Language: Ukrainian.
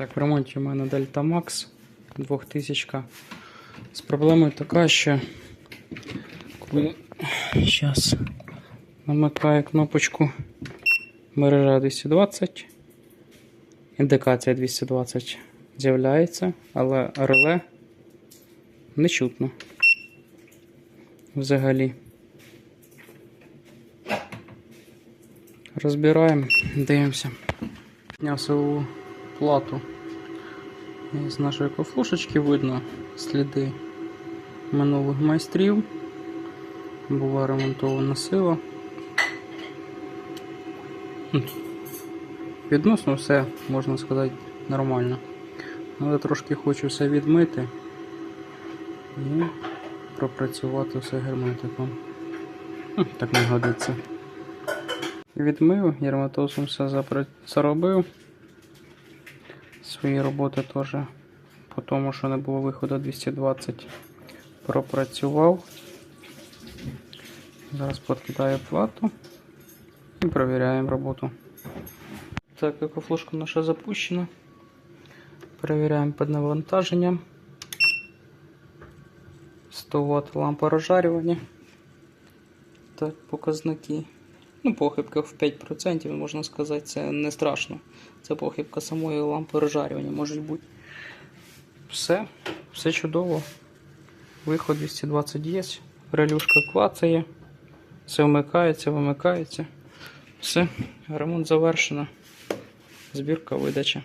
Так, в ремонті у мене Delta Max 2000. З проблемою така, що коли зараз намикаю кнопочку мережа 220, індикація 220 з'являється, але реле не чутно. Взагалі. Розбираємо, дивимося. Піднявся у плату. З нашої кофлушечки видно сліди минулих майстрів. Була ремонтована сила. Відносно все, можна сказати, нормально. Але трошки хочу все відмити і пропрацювати все герметиком. Так не годиться. Відмив, герметозом все заробив. Свої роботи теж по тому, що не було виходу 220 пропрацював. Зараз підкидаю плату і перевіряємо роботу. Так, екофлушка наша запущена. Перевіряємо під навантаженням. 100 Вт лампа розжарювання. Так, показники. Ну, похибка в 5%, можна сказати, це не страшно. Це похибка самої лампи розжарювання може бути. Все, все чудово. Виход 220 є. Релюшка клацає. Все вмикається, вимикається. Все, ремонт завершено. Збірка видача.